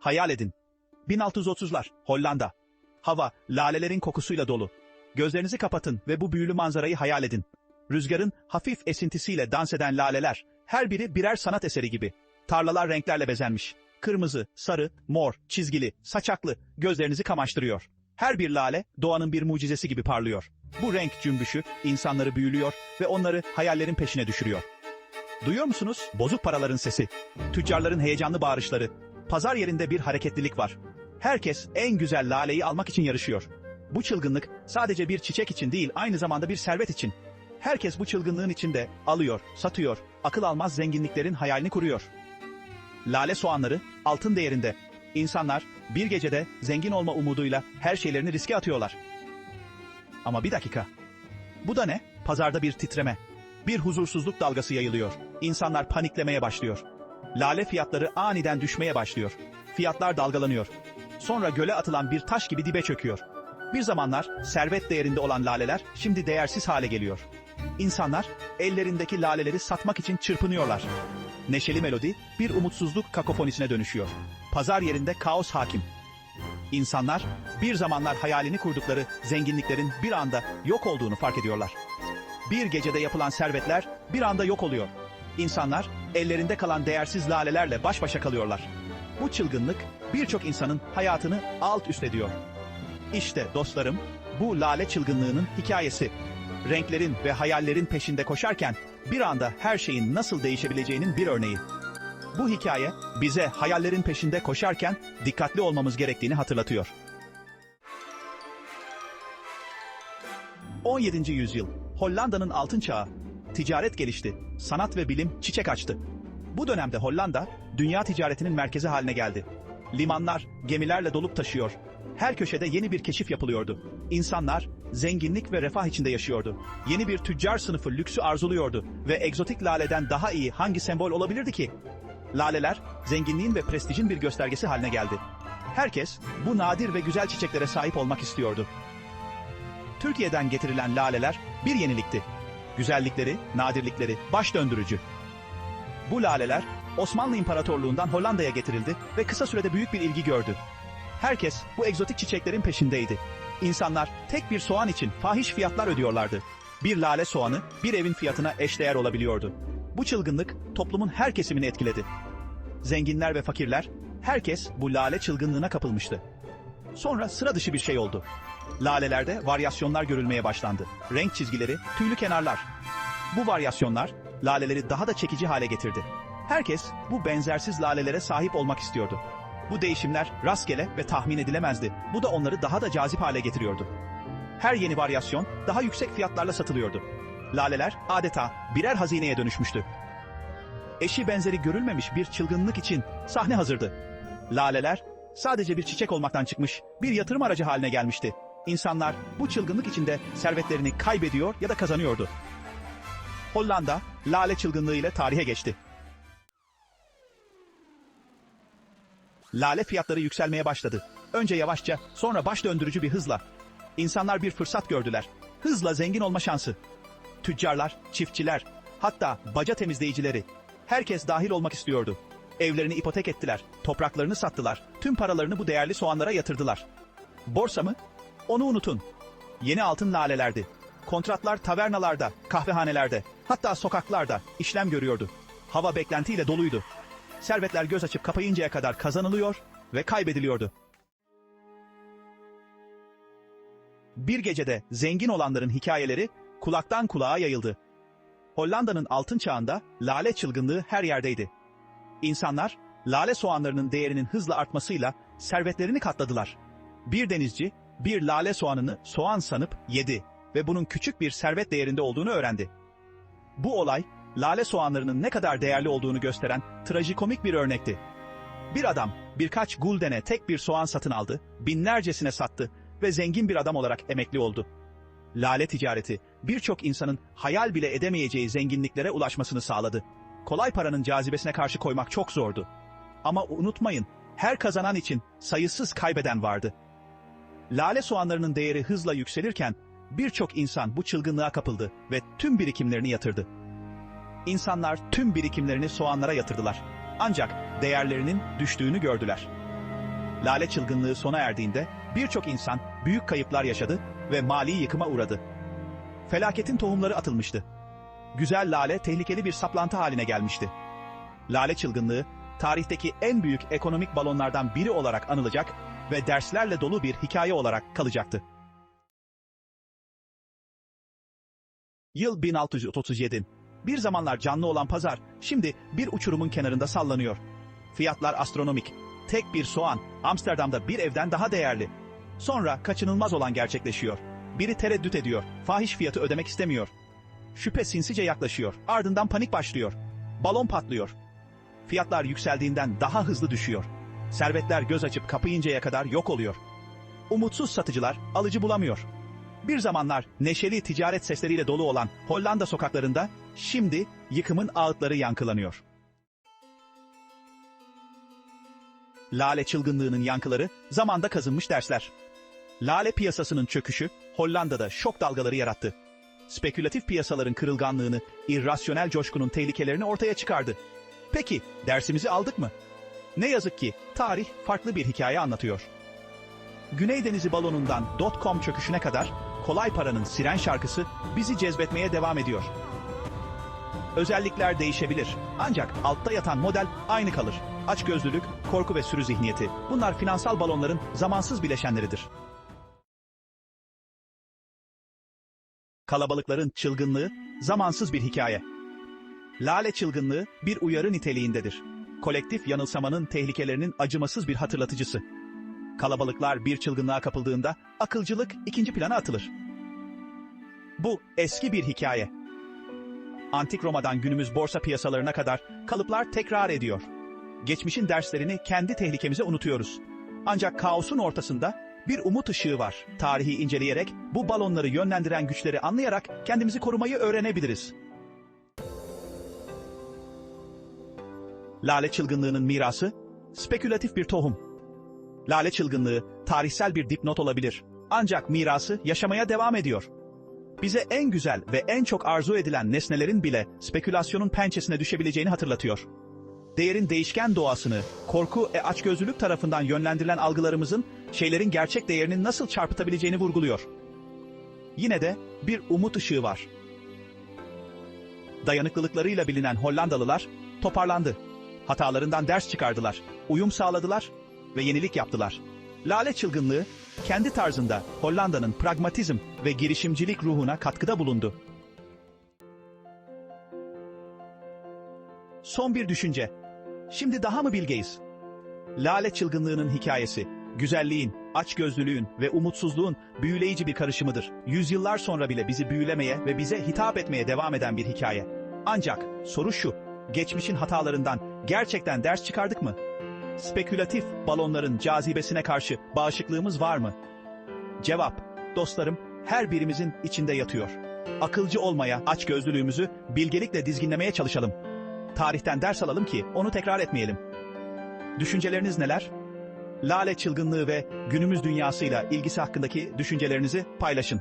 Hayal edin. 1630'lar, Hollanda. Hava, lalelerin kokusuyla dolu. Gözlerinizi kapatın ve bu büyülü manzarayı hayal edin. Rüzgarın hafif esintisiyle dans eden laleler, her biri birer sanat eseri gibi. Tarlalar renklerle bezenmiş. Kırmızı, sarı, mor, çizgili, saçaklı, gözlerinizi kamaştırıyor. Her bir lale, doğanın bir mucizesi gibi parlıyor. Bu renk cümbüşü, insanları büyülüyor ve onları hayallerin peşine düşürüyor. Duyuyor musunuz? Bozuk paraların sesi. Tüccarların heyecanlı bağırışları. Pazar yerinde bir hareketlilik var. Herkes en güzel laleyi almak için yarışıyor. Bu çılgınlık sadece bir çiçek için değil, aynı zamanda bir servet için. Herkes bu çılgınlığın içinde alıyor, satıyor, akıl almaz zenginliklerin hayalini kuruyor. Lale soğanları altın değerinde. İnsanlar bir gecede zengin olma umuduyla her şeylerini riske atıyorlar. Ama bir dakika. Bu da ne? Pazarda bir titreme. Bir huzursuzluk dalgası yayılıyor. İnsanlar paniklemeye başlıyor. Lale fiyatları aniden düşmeye başlıyor. Fiyatlar dalgalanıyor. Sonra göle atılan bir taş gibi dibe çöküyor. Bir zamanlar servet değerinde olan laleler şimdi değersiz hale geliyor. İnsanlar ellerindeki laleleri satmak için çırpınıyorlar. Neşeli melodi bir umutsuzluk kakofonisine dönüşüyor. Pazar yerinde kaos hakim. İnsanlar bir zamanlar hayalini kurdukları zenginliklerin bir anda yok olduğunu fark ediyorlar. Bir gecede yapılan servetler bir anda yok oluyor. İnsanlar ellerinde kalan değersiz lalelerle baş başa kalıyorlar. Bu çılgınlık birçok insanın hayatını alt üst ediyor. İşte dostlarım, bu lale çılgınlığının hikayesi. Renklerin ve hayallerin peşinde koşarken bir anda her şeyin nasıl değişebileceğinin bir örneği. Bu hikaye bize hayallerin peşinde koşarken dikkatli olmamız gerektiğini hatırlatıyor. 17. yüzyıl Hollanda'nın altın çağı. Ticaret gelişti, sanat ve bilim çiçek açtı. Bu dönemde Hollanda dünya ticaretinin merkezi haline geldi. Limanlar gemilerle dolup taşıyor. Her köşede yeni bir keşif yapılıyordu. İnsanlar zenginlik ve refah içinde yaşıyordu. Yeni bir tüccar sınıfı lüksü arzuluyordu ve egzotik laleden daha iyi hangi sembol olabilirdi ki? Laleler zenginliğin ve prestijin bir göstergesi haline geldi. Herkes bu nadir ve güzel çiçeklere sahip olmak istiyordu. Türkiye'den getirilen laleler bir yenilikti. Güzellikleri, nadirlikleri baş döndürücü. Bu laleler Osmanlı İmparatorluğundan Hollanda'ya getirildi ve kısa sürede büyük bir ilgi gördü. Herkes bu egzotik çiçeklerin peşindeydi. İnsanlar tek bir soğan için fahiş fiyatlar ödüyorlardı. Bir lale soğanı bir evin fiyatına eşdeğer olabiliyordu. Bu çılgınlık toplumun her kesimini etkiledi. Zenginler ve fakirler, herkes bu lale çılgınlığına kapılmıştı. Sonra sıra dışı bir şey oldu. Lalelerde varyasyonlar görülmeye başlandı. Renk çizgileri, tüylü kenarlar. Bu varyasyonlar laleleri daha da çekici hale getirdi. Herkes bu benzersiz lalelere sahip olmak istiyordu. Bu değişimler rastgele ve tahmin edilemezdi. Bu da onları daha da cazip hale getiriyordu. Her yeni varyasyon daha yüksek fiyatlarla satılıyordu. Laleler adeta birer hazineye dönüşmüştü. Eşi benzeri görülmemiş bir çılgınlık için sahne hazırdı. Laleler sadece bir çiçek olmaktan çıkmış, bir yatırım aracı haline gelmişti. İnsanlar bu çılgınlık içinde servetlerini kaybediyor ya da kazanıyordu. Hollanda, lale çılgınlığı ile tarihe geçti. Lale fiyatları yükselmeye başladı. Önce yavaşça, sonra baş döndürücü bir hızla. İnsanlar bir fırsat gördüler. Hızla zengin olma şansı. Tüccarlar, çiftçiler, hatta baca temizleyicileri. Herkes dahil olmak istiyordu. Evlerini ipotek ettiler, topraklarını sattılar, tüm paralarını bu değerli soğanlara yatırdılar. Borsa mı? Onu unutun. Yeni altın lalelerdi. Kontratlar tavernalarda, kahvehanelerde, hatta sokaklarda işlem görüyordu. Hava beklentiyle doluydu. Servetler göz açıp kapayıncaya kadar kazanılıyor ve kaybediliyordu. Bir gecede zengin olanların hikayeleri kulaktan kulağa yayıldı. Hollanda'nın altın çağında lale çılgınlığı her yerdeydi. İnsanlar lale soğanlarının değerinin hızla artmasıyla servetlerini katladılar. Bir denizci bir lale soğanını soğan sanıp yedi ve bunun küçük bir servet değerinde olduğunu öğrendi. Bu olay lale soğanlarının ne kadar değerli olduğunu gösteren trajikomik bir örnekti. Bir adam birkaç guldene tek bir soğan satın aldı, binlercesine sattı ve zengin bir adam olarak emekli oldu. Lale ticareti birçok insanın hayal bile edemeyeceği zenginliklere ulaşmasını sağladı. Kolay paranın cazibesine karşı koymak çok zordu. Ama unutmayın, her kazanan için sayısız kaybeden vardı. Lale soğanlarının değeri hızla yükselirken birçok insan bu çılgınlığa kapıldı ve tüm birikimlerini yatırdı. İnsanlar tüm birikimlerini soğanlara yatırdılar. Ancak değerlerinin düştüğünü gördüler. Lale çılgınlığı sona erdiğinde birçok insan büyük kayıplar yaşadı ve mali yıkıma uğradı. Felaketin tohumları atılmıştı. Güzel lale tehlikeli bir saplantı haline gelmişti. Lale çılgınlığı tarihteki en büyük ekonomik balonlardan biri olarak anılacak ve derslerle dolu bir hikaye olarak kalacaktı. Yıl 1637. Bir zamanlar canlı olan pazar şimdi bir uçurumun kenarında sallanıyor. Fiyatlar astronomik. Tek bir soğan Amsterdam'da bir evden daha değerli. Sonra kaçınılmaz olan gerçekleşiyor. Biri tereddüt ediyor. Fahiş fiyatı ödemek istemiyor. Şüphe sinsice yaklaşıyor. Ardından panik başlıyor. Balon patlıyor. Fiyatlar yükseldiğinden daha hızlı düşüyor. Servetler göz açıp kapayıncaya kadar yok oluyor. Umutsuz satıcılar alıcı bulamıyor. Bir zamanlar neşeli ticaret sesleriyle dolu olan Hollanda sokaklarında şimdi yıkımın ağıtları yankılanıyor. Lale çılgınlığının yankıları zamanda kazınmış dersler. Lale piyasasının çöküşü Hollanda'da şok dalgaları yarattı. Spekülatif piyasaların kırılganlığını, irrasyonel coşkunun tehlikelerini ortaya çıkardı. Peki dersimizi aldık mı? Ne yazık ki tarih farklı bir hikaye anlatıyor. Güney Denizi balonundan .com çöküşüne kadar kolay paranın siren şarkısı bizi cezbetmeye devam ediyor. Özellikler değişebilir ancak altta yatan model aynı kalır. Açgözlülük, korku ve sürü zihniyeti. Bunlar finansal balonların zamansız bileşenleridir. Kalabalıkların çılgınlığı zamansız bir hikaye. Lale çılgınlığı bir uyarı niteliğindedir. Kolektif yanılsamanın tehlikelerinin acımasız bir hatırlatıcısı. Kalabalıklar bir çılgınlığa kapıldığında akılcılık ikinci plana atılır. Bu eski bir hikaye. Antik Roma'dan günümüz borsa piyasalarına kadar kalıplar tekrar ediyor. Geçmişin derslerini kendi tehlikemize unutuyoruz. Ancak kaosun ortasında bir umut ışığı var. Tarihi inceleyerek bu balonları yönlendiren güçleri anlayarak kendimizi korumayı öğrenebiliriz. Lale çılgınlığının mirası spekülatif bir tohum. Lale çılgınlığı tarihsel bir dipnot olabilir. Ancak mirası yaşamaya devam ediyor. Bize en güzel ve en çok arzu edilen nesnelerin bile spekülasyonun pençesine düşebileceğini hatırlatıyor. Değerin değişken doğasını, korku ve açgözlülük tarafından yönlendirilen algılarımızın şeylerin gerçek değerini nasıl çarpıtabileceğini vurguluyor. Yine de bir umut ışığı var. Dayanıklılıklarıyla bilinen Hollandalılar toparlandı. Hatalarından ders çıkardılar, uyum sağladılar ve yenilik yaptılar. Lale çılgınlığı kendi tarzında Hollanda'nın pragmatizm ve girişimcilik ruhuna katkıda bulundu. Son bir düşünce. Şimdi daha mı bilgeyiz? Lale çılgınlığının hikayesi, güzelliğin, açgözlülüğün ve umutsuzluğun büyüleyici bir karışımıdır. Yüzyıllar sonra bile bizi büyülemeye ve bize hitap etmeye devam eden bir hikaye. Ancak soru şu, geçmişin hatalarından gerçekten ders çıkardık mı? Spekülatif balonların cazibesine karşı bağışıklığımız var mı? Cevap, dostlarım, her birimizin içinde yatıyor. Akılcı olmaya, açgözlülüğümüzü bilgelikle dizginlemeye çalışalım. Tarihten ders alalım ki onu tekrar etmeyelim. Düşünceleriniz neler? Lale çılgınlığı ve günümüz dünyasıyla ilgisi hakkındaki düşüncelerinizi paylaşın.